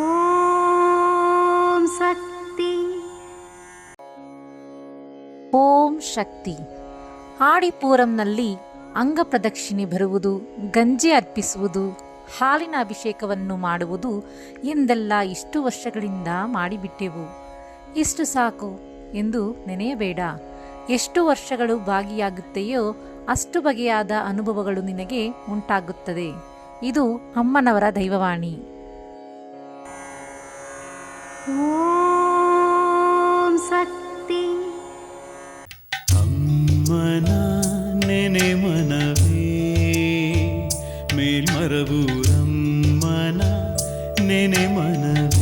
ಓಂ ಶಕ್ತಿ ಓಂ ಶಕ್ತಿ ಆಡಿಪೂರಂನಲ್ಲಿ ಅಂಗಪ್ರದಕ್ಷಿಣೆ ಬರುವುದು ಗಂಜಿ ಅರ್ಪಿಸುವುದು ಹಾಲಿನ ಅಭಿಷೇಕವನ್ನು ಮಾಡುವುದು ಎಂದೆಲ್ಲ ಇಷ್ಟು ವರ್ಷಗಳಿಂದ ಮಾಡಿಬಿಟ್ಟೆವು ಇಷ್ಟು ಸಾಕು ಎಂದು ನೆನೆಯಬೇಡ ಎಷ್ಟು ವರ್ಷಗಳು ಭಾಗಿಯಾಗುತ್ತೆಯೋ ಅಷ್ಟು ಬಗೆಯಾದ ಅನುಭವಗಳು ನಿನಗೆ ಉಂಟಾಗುತ್ತದೆ ಇದು ಅಮ್ಮನವರ ದೈವವಾಣಿ ఓం శక్తి అమ్మన నెనే మనవే మేల్మరవు రమ్మన నెనే మనవే